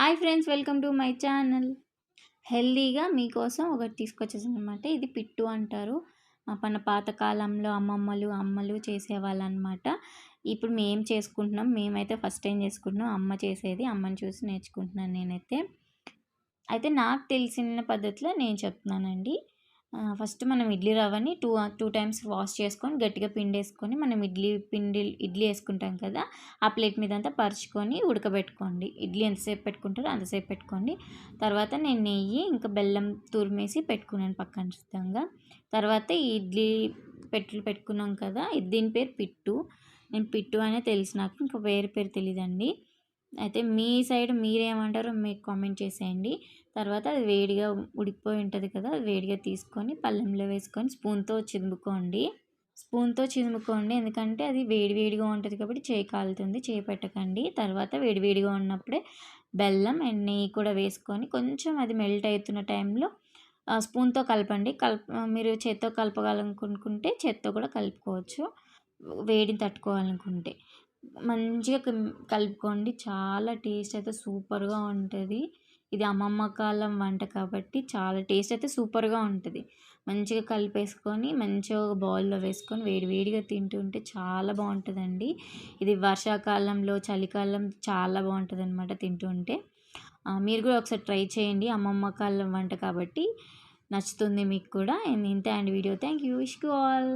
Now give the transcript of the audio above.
Hi friends welcome to my channel. హెల్దీగా మీకోసం ఒకటి తీసుకొచ్చేసాను అనమాట ఇది పిట్టు అంటారు. మన పాతకాలంలో అమ్మమ్మలు అమ్మలు చేసేవాళ్ళు అనమాట ఇప్పుడు మేము చేసుకుంటున్నాం. మేమైతే ఫస్ట్ టైం చేసుకుంటున్నాం? అమ్మ చేసేది అమ్మని చూసి నేర్చుకుంటున్నాను నేనైతే. అయితే నాకు తెలిసిన పద్ధతిలో నేను చెప్తున్నానండి. ఫస్ట్ మనం ఇడ్లీ రవ్వని టూ టూ టైమ్స్ వాష్ చేసుకొని గట్టిగా పిండి వేసుకొని మనం ఇడ్లీ పిండి ఇడ్లీ వేసుకుంటాం కదా ఆ ప్లేట్ మీద అంతా పరుచుకొని ఉడకబెట్టుకోండి. ఇడ్లీ ఎంతసేపు పెట్టుకుంటారో అంతసేపు పెట్టుకోండి. తర్వాత నేను నెయ్యి ఇంకా బెల్లం తురిమేసి పెట్టుకున్నాను పక్కన సిద్ధంగా తర్వాత ఇడ్లీ పెట్టులు పెట్టుకున్నాం కదా దీని పేరు పిట్టు. నేను పిట్టు అనే తెలుసు నాకు ఇంకా వేరే పేరు తెలియదండి అయితే మీ సైడ్ మీరేమంటారో మీకు కామెంట్ చేసేయండి. తర్వాత అది వేడిగా ఉడికిపోయి ఉంటుంది కదా అది వేడిగా తీసుకొని పళ్ళెంలో వేసుకొని స్పూన్తో చిదుముకోండి స్పూన్తో చిదుముకోండి ఎందుకంటే అది వేడివేడిగా ఉంటుంది కాబట్టి చేయి కాలుతుంది చేయి పెట్టకండి. తర్వాత వేడి వేడిగా ఉన్నప్పుడే బెల్లం అండ్ నెయ్యి కూడా వేసుకొని కొంచెం అది మెల్ట్ అవుతున్న టైంలో స్పూన్తో కలపండి. కలప మీరు చేత్తో కలపగలనుకుంటే చేత్తో కూడా కలుపుకోవచ్చు. వేడిని తట్టుకోవాలనుకుంటే. మంచిగా కలుపుకోండి. చాలా టేస్ట్ అయితే సూపర్గా ఉంటుంది. ఇది అమ్మమ్మ కాలం వంట కాబట్టి చాలా టేస్ట్ అయితే సూపర్గా ఉంటుంది. మంచిగా కలిపేసుకొని మంచిగా ఒక బౌల్లో వేసుకొని వేడివేడిగా తింటుంటే చాలా బాగుంటుందండి. ఇది వర్షాకాలంలో చలికాలం చాలా బాగుంటుంది అనమాట తింటుంటే మీరు కూడా ఒకసారి ట్రై చేయండి. అమ్మమ్మ కాలం వంట కాబట్టి నచ్చుతుంది మీకు కూడా. ఇంతే and video. Thank you wish you all.